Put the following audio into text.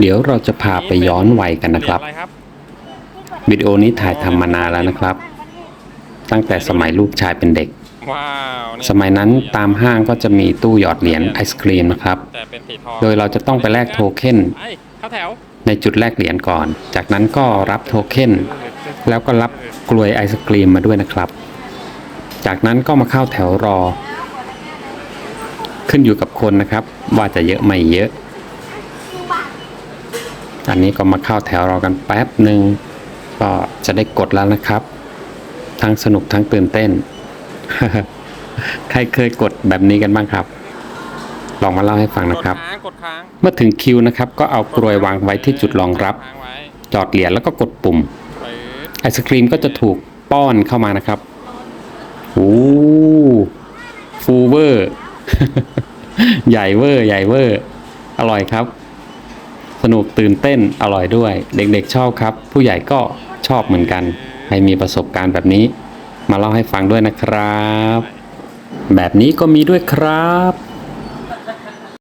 เดี๋ยวเราจะพาไปย้อนวัยกันนะครับเหยญอะไรครับ วิดีโอนี้ถ่ายทำมานานแล้วนะครับ ตั้งแต่สมัยลูกชายเป็นเด็กว้าวนี่สมัยนั้นตามห้างก็จะมีตู้หยอดเหรียญไอศครีมนะครับแต่เป็นสีทองโดยเราจะต้องไปแลกโทเค็นไปเข้าแถวในจุดแลกเหรียญก่อน จากนั้นก็รับโทเค็นแล้วก็รับกลวยไอศครีมมาด้วยนะครับ จากนั้นก็มาเข้าแถวรอ ขึ้นอยู่กับคนนะครับ ว่าจะเยอะไม่เยอะ อันนี้ก็มาเข้าแถวรอกันแป๊บหนึ่งก็จะได้กดแล้วนะครับ ทั้งสนุกทั้งตื่นเต้น ใครเคยกดแบบนี้กันบ้างครับ ลองมาเล่าให้ฟังกนะดครับค้างกดค้างเมื่อถึงคิวนะครับ ก็เอากลวยวางไว้ที่จุดรองรับค้างไว้จอดเหรียญแล้วก็กดปุ่มปึ๊ดไอศครีมก็จะถูกป้อนเข้ามานะครับโอ้ฟูเวอร์ ใหญ่เวอร์ ใหญ่เวอร์ อร่อยครับ สนุกตื่นเต้นอร่อยด้วย เด็กๆชอบครับ ผู้ใหญ่ก็ชอบเหมือนกัน ใครมีประสบการณ์แบบนี้ มาเล่าให้ฟังด้วยนะครับ แบบนี้ก็มีด้วยครับ